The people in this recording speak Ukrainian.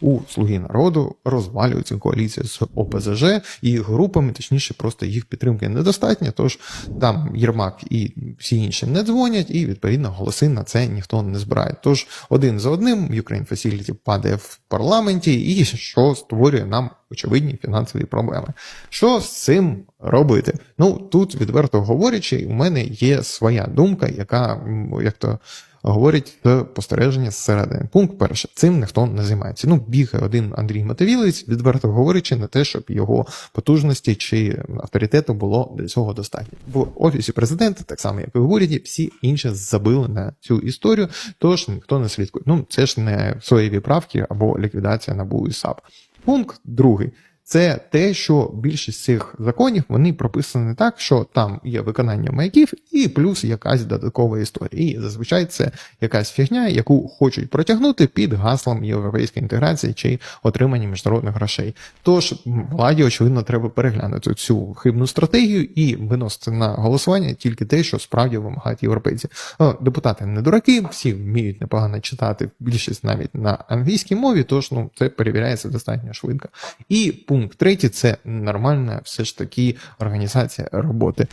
у Слуги народу розвалюється коаліція з ОПЗЖ і групами, точніше, просто їх підтримки недостатньо. Тож там Єрмак і всі інші не дзвонять, і відповідно голоси на це ніхто не збирає. Тож один за одним Ukraine Facility падає в парламенті, і що створює нам очевидні фінансові проблеми. Що з цим робити? Ну тут, відверто говорячи, у мене є своя думка, яка як то. Говорить спостереження зсередини. Пункт перший, цим ніхто не займається. Ну, бігає один Андрій Мотовілець, відверто говорячи, на те, щоб його потужності чи авторитету було для цього достатньо. В офісі президента, так само як і в уряді, всі інші забили на цю історію, тож ніхто не слідкує. Ну, це ж не соєві правки або ліквідація НАБУ і САП. Пункт другий. Це те, що більшість цих законів вони прописані так, що там є виконання маяків і плюс якась додаткова історія. І зазвичай це якась фігня, яку хочуть протягнути під гаслом європейської інтеграції чи отримання міжнародних грошей. Тож владі, очевидно, треба переглянути цю хибну стратегію і виносити на голосування тільки те, що справді вимагають європейці. Депутати не дураки, всі вміють непогано читати, більшість навіть на англійській мові, тож ну це перевіряється достатньо швидко. І пункт третій це нормальна все ж таки організація роботи.